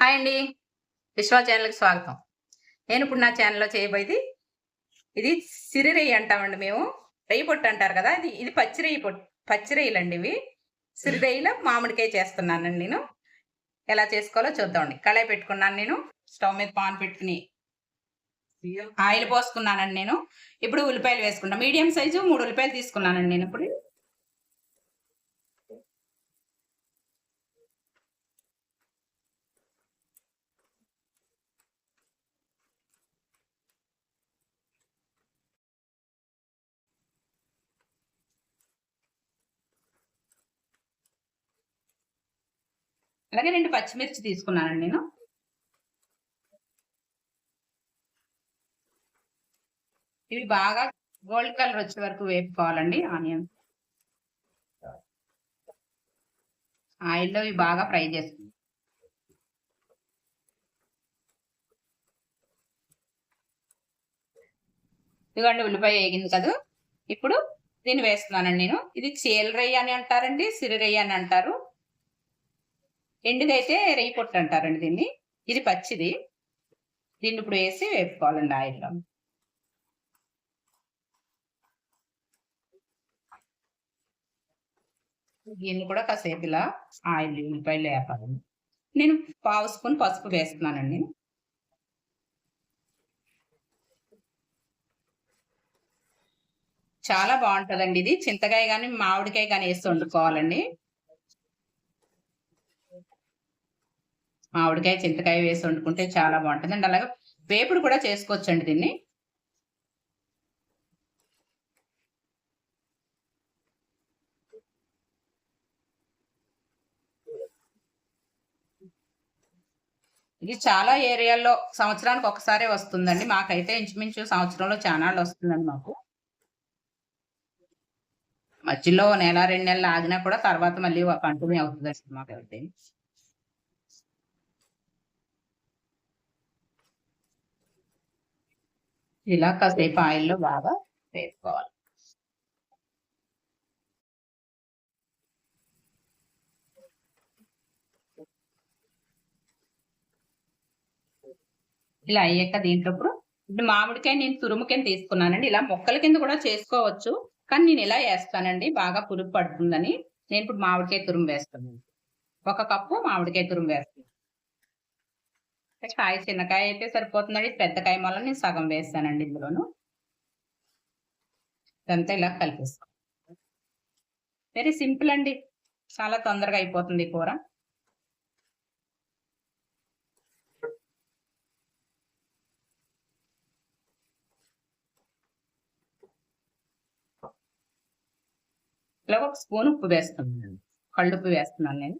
Hi అండి. విశ్వా ఛానల్కి స్వాగతం. నేను ఇప్పుడు నా ఛానల్లో చేయబోయేది ఇది సిరిరెయ్యి అంటామండి మేము. రెయ్యి పొట్టు అంటారు కదా ఇది ఇది పచ్చిరెయ్యి పొట్టు పచ్చిరెయ్యలు అండి ఇవి. సిరిరెయ్యిలో మామిడికాయ చేస్తున్నానండి నేను. ఎలా చేసుకోవాలో చూద్దామండి కళాయి పెట్టుకున్నాను నేను. స్టవ్ మీద పాన్ పెట్టుకుని ఆయిల్ పోసుకున్నానండి నేను. ఇప్పుడు ఉల్లిపాయలు వేసుకుంటాను మీడియం సైజు మూడు ఉల్లిపాయలు తీసుకున్నానండి నేను ఇప్పుడు. అలాగే రెండు పచ్చిమిర్చి తీసుకున్నానండి నేను. ఇవి బాగా గోల్డ్ కలర్ వచ్చే వరకు వేపుకోవాలండి ఆనియన్. ఆయిల్లో ఇవి బాగా ఫ్రై చేస్తుంది ఇదిగోండి ఉల్లిపాయ వేగింది కదా. ఇప్పుడు దీన్ని వేస్తున్నానండి నేను. ఇది చీలరయ్య అని అంటారండి సిరిరయ్య అని అంటారు. ఎండుదైతే రెయ్యి పొట్టు అంటారండి దీన్ని. ఇది పచ్చిది. దీన్ని ఇప్పుడు వేసి వేపుకోవాలండి ఆయిల్లో. దీన్ని కూడా కాసేపు ఇలా ఆయిల్ ఉల్లిపాయలు వేపాలండి నేను పావు స్పూన్ పసుపు వేస్తున్నానండి. చాలా బాగుంటుందండి ఇది. చింతకాయ కానీ మామిడికాయ కానీ వేసి వండుకోవాలండి. మామిడికాయ చింతకాయ వేసి వండుకుంటే చాలా బాగుంటుంది. అండి అలాగే వేపుడు కూడా చేసుకోవచ్చండి దీన్ని. ఇది చాలా ఏరియాల్లో సంవత్సరానికి ఒకసారి వస్తుందండి. మాకైతే ఇంచుమించు సంవత్సరంలో చానాళ్ళు వస్తుందండి మాకు. మధ్యలో నెల రెండు నెలలు ఆగినా కూడా తర్వాత మళ్ళీ కంటిన్యూ అవుతుంది మాకు ఎవరిదైనా ఇలా కాసేపు ఆయిల్లో బాగా వేసుకోవాలి. ఇలా అయ్యాక దీంట్లో ఇప్పుడు ఇప్పుడు మామిడికాయ నేను తురుము కింద తీసుకున్నానండి. ఇలా మొక్కల కింద కూడా చేసుకోవచ్చు. కానీ నేను ఇలా వేస్తానండి? బాగా పురుగు పడుతుందని. నేను ఇప్పుడు మామిడికాయ తురుము వేస్తాను. ఒక కప్పు మామిడికాయ తురుము వేస్తాను. కాయ చిన్నకాయ అయితే సరిపోతుందండి. పెద్ద కాయ వల్ల నేను సగం వేస్తానండి ఇందులోను. ఇదంతా ఇలా కలిపిస్తాను వెరీ సింపుల్ అండి. చాలా తొందరగా అయిపోతుంది కూర. ఇలా ఒక స్పూన్ ఉప్పు వేస్తున్నాను కళ్ళుప్పు వేస్తున్నాను నేను.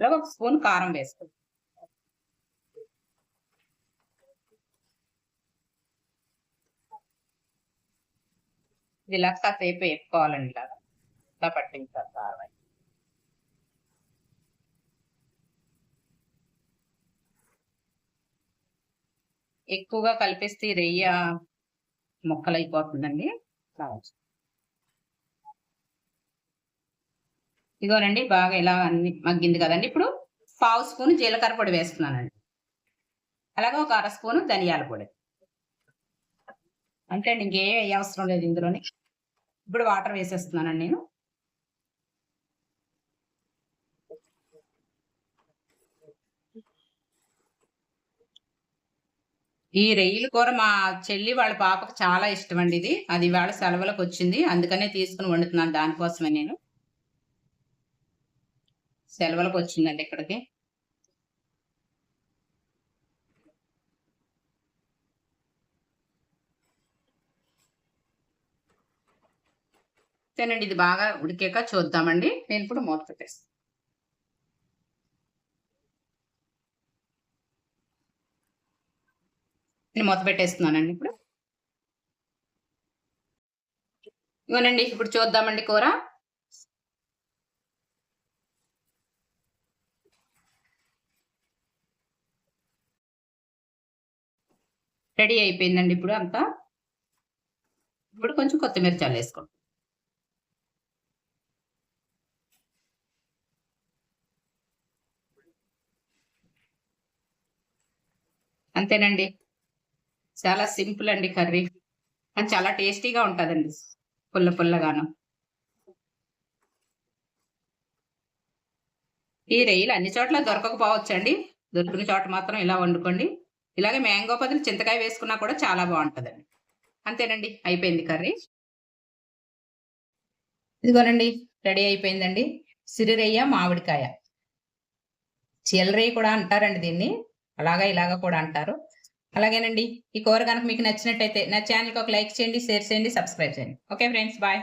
ఇలాగ ఒక స్పూన్ కారం వేసుకో. ఇది ఇలా కాసేపు వేసుకోవాలండి ఇలాగ. ఇలా పట్టించాలి కారం ఎక్కువగా కలిపిస్తే రెయ్య ముక్కలైపోతుందండి. అయిపోతుందండి ఇదిగోనండి బాగా ఇలా అన్ని మగ్గింది కదండి. ఇప్పుడు పావు స్పూన్ జీలకర్ర పొడి వేస్తున్నానండి. అలాగే ఒక అర స్పూను ధనియాల పొడి. అంటే ఇంకేం అవసరం లేదు ఇందులోని. ఇప్పుడు వాటర్ వేసేస్తున్నానండి నేను. ఈ రెయ్యల కూర మా చెల్లి వాళ్ళ పాపకు చాలా ఇష్టం అండి ఇది. అది వాళ్ళ సెలవులకు వచ్చింది. అందుకనే తీసుకుని వండుతున్నాను దానికోసమే నేను. సెలవులకు వచ్చిందండి ఇక్కడికి. తినండి ఇది బాగా ఉడికాక చూద్దామండి. నేను ఇప్పుడు మూత పెట్టేస్తాను నేను మూత పెట్టేస్తున్నానండి ఇప్పుడు. ఇవ్వనండి ఇప్పుడు చూద్దామండి కూర. రెడీ అయిపోయిందండి ఇప్పుడు అంతా. ఇప్పుడు కొంచెం కొత్తిమీర చాలు వేసుకోండి. అంతేనండి. చాలా సింపుల్ అండి కర్రీ. అండ్ చాలా టేస్టీగా ఉంటుందండి. పుల్ల పుల్లగాను. ఈ రెయ్యిలు అన్ని చోట్ల దొరకకపోవచ్చు అండి దొరికిన చోట మాత్రం ఇలా వండుకోండి. ఇలాగే మ్యాంగో బదులు చింతకాయ వేసుకున్నా కూడా చాలా బాగుంటుందండి. అంతేనండి అయిపోయింది కర్రీ. ఇదిగోనండి రెడీ అయిపోయిందండి. సిరిరయ్య మామిడికాయ. చీలరయ్య కూడా అంటారండి దీన్ని. అలాగా ఇలాగా కూడా అంటారు. అలాగేనండి ఈ కూర కనుక మీకు నచ్చినట్టయితే నా ఛానల్కి ఒక లైక్ చేయండి షేర్ చేయండి సబ్స్క్రైబ్ చేయండి. Okay friends bye.